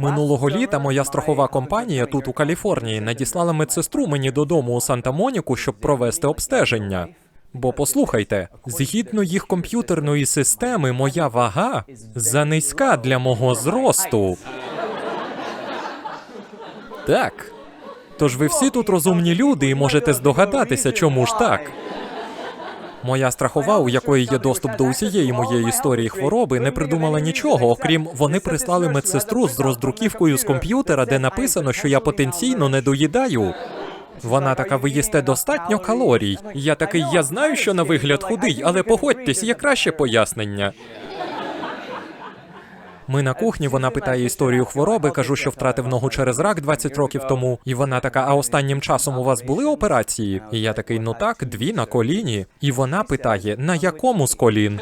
Минулого літа моя страхова компанія тут у Каліфорнії надіслала медсестру мені додому у Санта-Моніку, щоб провести обстеження. Бо послухайте, згідно їх комп'ютерної системи, моя вага занизька для мого зросту. Так. Тож ви всі тут розумні люди і можете здогадатися, чому ж так. Моя страхова, у якої є доступ до усієї моєї історії хвороби, не придумала нічого, окрім вони прислали медсестру з роздруківкою з комп'ютера, де написано, що я потенційно не доїдаю. Вона така, ви їсте достатньо калорій. Я такий, я знаю, що на вигляд худий, але погодьтесь, є краще пояснення. Ми на кухні, вона питає історію хвороби, кажу, що втратив ногу через рак 20 років тому. І вона така: а останнім часом у вас були операції? І я такий, ну так, дві на коліні. І вона питає: на якому з колін?